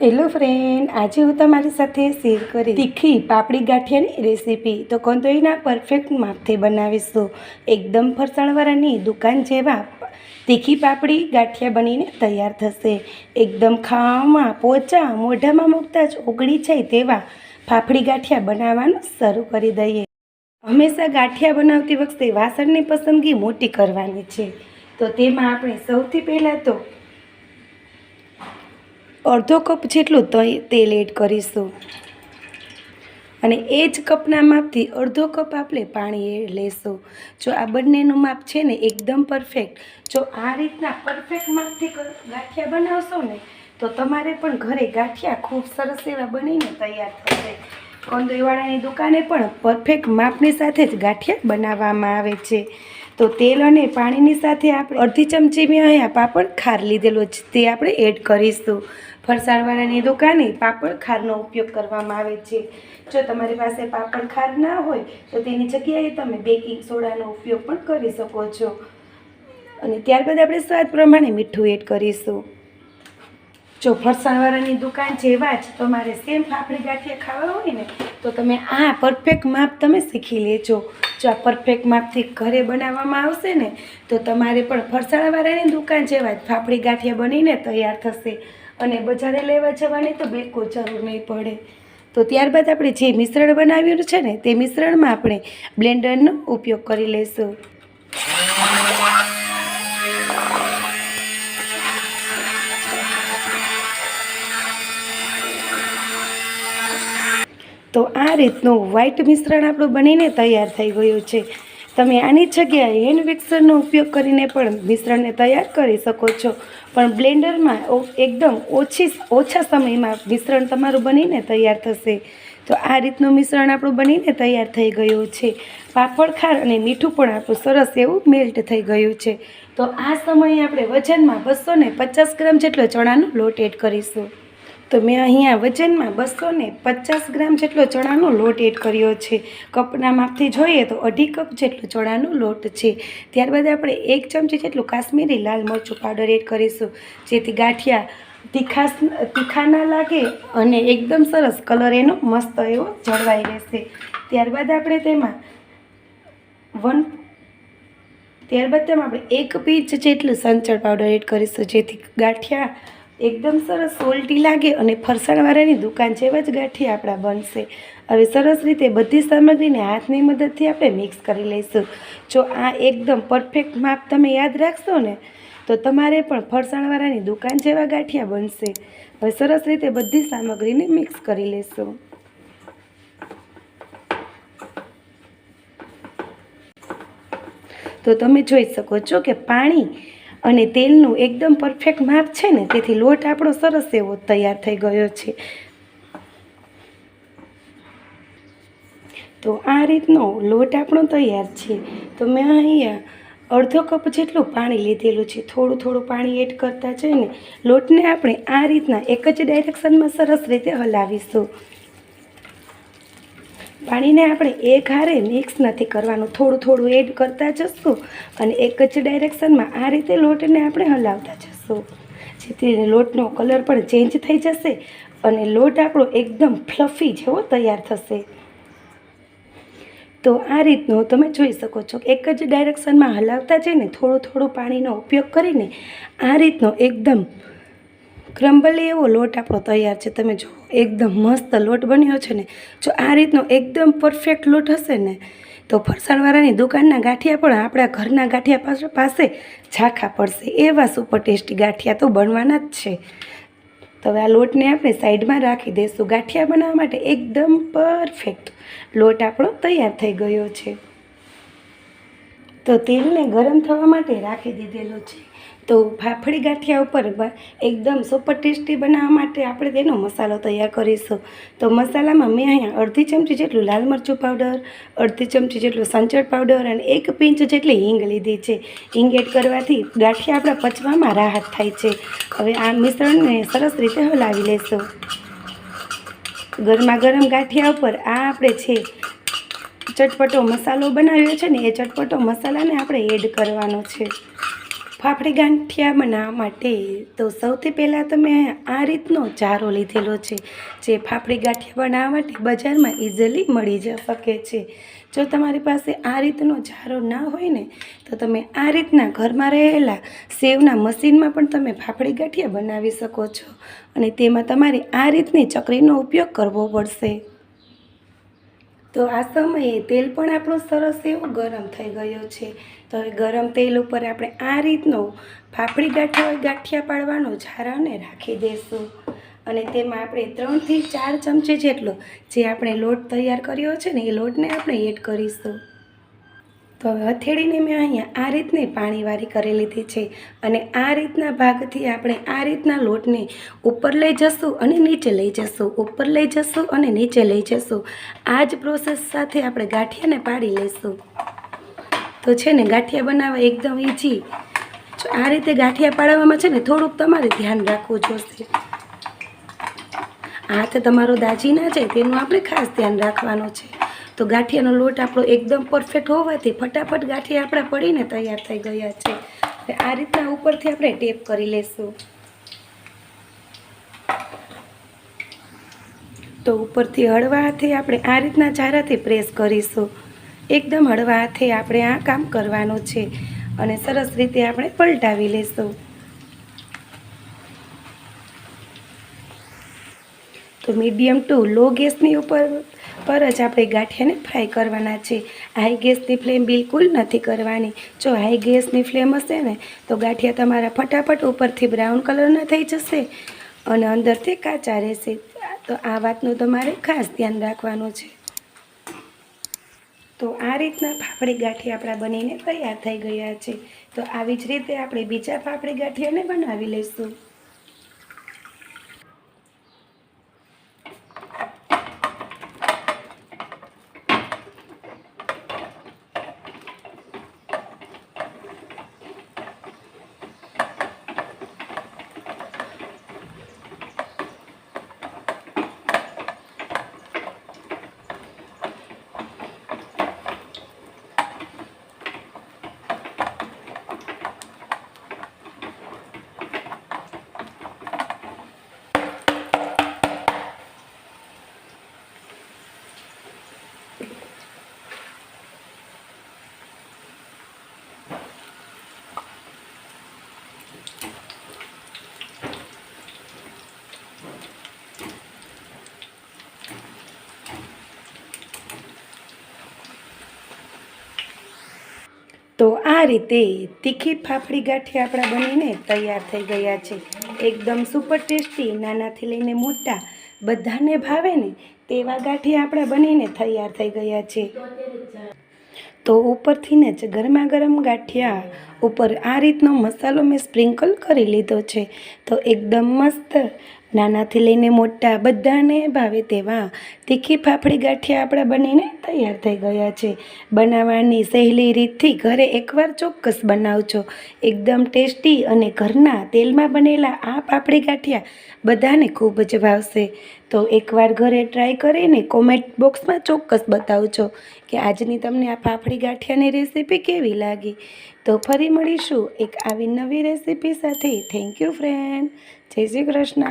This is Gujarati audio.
હેલો ફ્રેન્ડ આજે હું તમારી સાથે શેર કરી તીખી પાપડી ગાંઠિયાની રેસીપી તો કંદોઈના પરફેક્ટ માપથી બનાવીશું. એકદમ ફરસાણવાળાની દુકાન જેવા તીખી પાપડી ગાંઠિયા બનીને તૈયાર થશે. એકદમ ખાવામાં પોચા, મોઢામાં મૂકતા જ ઓગળી જાય તેવા ફાફડી ગાંઠિયા બનાવવાનું શરૂ કરી દઈએ. હંમેશા ગાંઠિયા બનાવતી વખતે વાસણની પસંદગી મોટી કરવાની છે. તો તેમાં આપણે સૌથી પહેલાં તો અડધો કપ જેટલું તેલ એડ કરીશું. અને એ જ કપના માપથી અડધો કપ આપણે પાણી લેશું. જો આ બંનેનું માપ છે ને એકદમ પરફેક્ટ જો આ રીતના પરફેક્ટ માપથી ગાંઠિયા બનાવશો ને, તો તમારે પણ ઘરે ગાંઠિયા ખૂબ સરસ એવા બનીને તૈયાર થશે. કંદોઈવાળાની દુકાને પણ પરફેક્ટ માપની સાથે જ ગાંઠિયા બનાવવામાં આવે છે. તો તેલ અને પાણીની સાથે આપણે અડધી ચમચી મેં અહીંયા પાપડ ખાર લીધેલો છે. તે આપણે એડ કરીશું. ફરસાણવાળાની દુકાને પાપડ ખારનો ઉપયોગ કરવામાં આવે છે. જો તમારી પાસે પાપડ ખાર ના હોય, તો તેની જગ્યાએ તમે બેકિંગ સોડાનો ઉપયોગ પણ કરી શકો છો. અને ત્યારબાદ આપણે સ્વાદ પ્રમાણે મીઠું એડ કરીશું. જો ફરસાણવાળાની દુકાન જેવા જ તમારે સેમ ફાફડી ગાંઠિયા ખાવા હોય ને, તો તમે આ પરફેક્ટ માપ તમે શીખી લેજો. જો આ પરફેક્ટ માપથી ઘરે બનાવવામાં આવશે ને, તો તમારે પણ ફરસાણવાળાની દુકાન જેવા જ ફાફડી ગાંઠિયા બનીને તૈયાર થશે. અને બજારે લેવા જવાની તો બિલકુલ જરૂર નહીં પડે. તો ત્યારબાદ આપણે જે મિશ્રણ બનાવ્યું છે ને, તે મિશ્રણમાં આપણે બ્લેન્ડરનો ઉપયોગ કરી લઈશું તો આ રીતનું વ્હાઈટ મિશ્રણ આપણું બનીને તૈયાર થઈ ગયું છે. તમે આની જગ્યાએ હેન્ડ મિક્સરનો ઉપયોગ કરીને પણ મિશ્રણને તૈયાર કરી શકો છો. પણ બ્લેન્ડરમાં એકદમ ઓછી ઓછા સમયમાં મિશ્રણ તમારું બનીને તૈયાર થશે. તો આ રીતનું મિશ્રણ આપણું બનીને તૈયાર થઈ ગયું છે. પાપડ ખાર અને મીઠું પણ આપણું સરસ એવું મેલ્ટ થઈ ગયું છે. તો આ સમયે આપણે વજનમાં બસો ને પચાસ ગ્રામ જેટલો ચણાનો લોટ એડ કરીશું. તો મેં અહીંયા વજનમાં બસો ને પચાસ ગ્રામ જેટલો ચણાનો લોટ એડ કર્યો છે. કપના માપથી જોઈએ તો અઢી કપ જેટલો ચણાનો લોટ છે. ત્યારબાદ આપણે એક ચમચી જેટલું કાશ્મીરી લાલ મરચું પાવડર એડ કરીશું. જેથી ગાંઠિયા તીખાસ, તીખા ના લાગે અને એકદમ સરસ કલર એનો મસ્ત એવો જળવાઈ રહેશે. ત્યારબાદ આપણે તેમાં વન, ત્યારબાદ તેમાં આપણે એક પીચ જેટલું સંચળ પાવડર એડ કરીશું. જેથી ગાંઠિયા એકદમ સરસ સોલ્ટી લાગે અને ફરસાણવાળાની દુકાન જેવા જ ગાંઠિયા આપણા બનશે. હવે સરસ રીતે બધી સામગ્રીને હાથની મદદથી આપણે મિક્સ કરી લઈશું. જો આ એકદમ પરફેક્ટ માપ તમે યાદ રાખશો ને, તો તમારે પણ ફરસાણવાળાની દુકાન જેવા ગાંઠિયા બનશે. હવે સરસ રીતે બધી સામગ્રીને મિક્સ કરી લઈશું. તો તમે જોઈ શકો છો કે પાણી અને તેલનું એકદમ પરફેક્ટ માપ છે ને, તેથી લોટ આપણો સરસ એવો તૈયાર થઈ ગયો છે. તો આ રીતનો લોટ આપણો તૈયાર છે. તો મેં અહીંયા અડધો કપ જેટલું પાણી લીધેલું છે. થોડું થોડું પાણી એડ કરતા જઈને લોટને આપણે આ રીતના એક જ ડાયરેક્શનમાં સરસ રીતે હલાવીશું. પાણીને આપણે એક હારે મિક્સ નથી કરવાનું. થોડું થોડું એડ કરતા જશું અને એક જ ડાયરેક્શનમાં આ રીતે લોટને આપણે હલાવતા જશું. જેથી લોટનો કલર પણ ચેન્જ થઈ જશે અને લોટ આપણો એકદમ ફ્લફી જેવો તૈયાર થશે. તો આ રીતનું તમે જોઈ શકો છો એક જ ડાયરેક્શનમાં હલાવતા જઈને થોડું થોડું પાણીનો ઉપયોગ કરીને આ રીતનો એકદમ ક્રમ્બલી એવો લોટ આપણો તૈયાર છે. તમે જો એકદમ મસ્ત લોટ બન્યો છે ને. જો આ રીતનો એકદમ પરફેક્ટ લોટ હશે ને, તો ફરસાણવાળાની દુકાનના ગાંઠિયા પણ આપણા ઘરના ગાંઠિયા પાસે પાસે ઝાખા પડશે. એવા સુપર ટેસ્ટી ગાંઠિયા તો બનવાના જ છે. તો હવે આ લોટને આપણે સાઈડમાં રાખી દઈશું. ગાંઠિયા બનાવવા માટે એકદમ પરફેક્ટ લોટ આપણો તૈયાર થઈ ગયો છે. તો તેલને ગરમ થવા માટે રાખી દીધેલો છે. તો ફાફડી ગાંઠિયા ઉપર એકદમ સુપર ટેસ્ટી બનાવવા માટે આપણે તેનો મસાલો તૈયાર કરીશું. તો મસાલામાં મેં અહીંયા અડધી ચમચી જેટલું લાલ મરચું પાવડર અડધી ચમચી જેટલું સંચળ પાવડર અને એક પિંચ જેટલી હિંગ લીધી છે. હિંગ એડ કરવાથી ગાંઠિયા આપણા પચવામાં રાહત થાય છે. હવે આ મિશ્રણને સરસ રીતે હલાવી લેશું. ગરમા ગરમ ગાંઠિયા ઉપર આ આપણે છે ચટપટો મસાલો બનાવ્યો છે ને એ ચટપટો મસાલાને આપણે એડ કરવાનો છે. ફાફડી ગાંઠિયા બનાવવા માટે તો સૌથી પહેલાં તો મેં આ રીતનો ચારો લીધેલો છે, જે ફાફડી ગાંઠિયા બનાવવા માટે બજારમાં ઇઝીલી મળી જ શકે છે. જો તમારી પાસે આ રીતનો ચારો ના હોય ને, તો તમે આ રીતના ઘરમાં રહેલા સેવના મશીનમાં પણ તમે ફાફડી ગાંઠિયા બનાવી શકો છો અને તેમાં તમારે આ રીતની ચકરીનો ઉપયોગ કરવો પડશે. તો આ સમયે તેલ પણ આપણું સરસ એવું ગરમ થઈ ગયું છે. તો હવે ગરમ તેલ ઉપર આપણે આ રીતનો ફાફડી ગાંઠિયા ગાંઠિયા પાડવાનો ઝારાને રાખી દઈશું અને તેમાં આપણે ત્રણથી ચાર ચમચી જેટલો જે આપણે લોટ તૈયાર કર્યો છે ને એ લોટને આપણે એડ કરીશું. તો હવે હથેળીને મેં અહીંયા આ રીતની પાણીવાળી કરી લીધી છે અને આ રીતના ભાગથી આપણે આ રીતના લોટને ઉપર લઈ જશું અને નીચે લઈ જશું, ઉપર લઈ જશું અને નીચે લઈ જશું. આ જ પ્રોસેસ સાથે આપણે ગાંઠિયાને પાડી લઈશું. તો છે ને ગાંઠિયા બનાવવા એકદમ ઈજી આ રીતે ગાંઠિયા પાડવામાં છે ને થોડુંક તમારે ધ્યાન રાખવું જોશે. હાથ તમારો દાજી ના જાય તેનું આપણે ખાસ ધ્યાન રાખવાનું છે. તો ગાંઠિયાનો લોટ આપણો એકદમ પરફેક્ટ હોવાથી ફટાફટ ગાંઠિયા આપણા પડીને તૈયાર થઈ ગયા છે. આ રીતના ઉપરથી આપણે ટેપ કરી લેશું. તો ઉપરથી હળવા હાથે આપણે આ રીતના ચારાથી પ્રેસ કરીશું. એકદમ હળવા હાથે આપણે આ કામ કરવાનું છે. અને સરસ રીતે આપણે પલટાવી લેશું. તો મીડિયમ ટુ લો ગેસની ઉપર, પર જ આપણે ગાંઠિયાને ફ્રાય કરવાના છે. હાઈ ગેસની ફ્લેમ બિલકુલ નથી કરવાની. જો હાઈ ગેસની ફ્લેમ હશે ને, તો ગાંઠિયા તમારા ફટાફટ ઉપરથી બ્રાઉન કલરના થઈ જશે અને અંદરથી કાચા રહેશે. તો આ વાતનું તમારે ખાસ ધ્યાન રાખવાનું છે. તો આ રીતના ફાફડી ગાંઠિયા આપણા બનીને તૈયાર થઈ ગયા છે. તો આવી જ રીતે આપણે બીજા ફાફડી ગાંઠિયાને બનાવી લઈશું. તો આ રીતે તીખી ફાફડી ગાંઠિયા આપણા બનીને તૈયાર થઈ ગયા છે. એકદમ સુપર ટેસ્ટી નાનાથી લઈને મોટા, બધાને ભાવે ને તેવા ગાંઠિયા આપણા બનીને તૈયાર થઈ ગયા છે. તો ઉપરથી ને જ ગરમા ગરમ ગાંઠિયા ઉપર આ રીતનો મસાલો મેં સ્પ્રિંકલ કરી લીધો છે. તો એકદમ મસ્ત નાનાથી લઈને મોટા બધાને ભાવે તેવા તીખી ફાફડી ગાંઠિયા આપણા બનીને તૈયાર થઈ ગયા છે. બનાવવાની સહેલી રીતથી ઘરે એકવાર ચોક્કસ બનાવજો. એકદમ ટેસ્ટી અને ઘરના તેલમાં બનેલા આ ફાફડી ગાંઠિયા બધાને ખૂબ જ ભાવશે. તો એકવાર ઘરે ટ્રાય કરીને કોમેન્ટ બોક્સમાં ચોક્કસ બતાવજો કે આજની તમને આ ફાફડી ગાંઠિયાની રેસીપી કેવી લાગી. તો ફરી મળીશું એક આવી નવી રેસીપી સાથે. થેન્ક યુ ફ્રેન્ડ જય શ્રી કૃષ્ણ.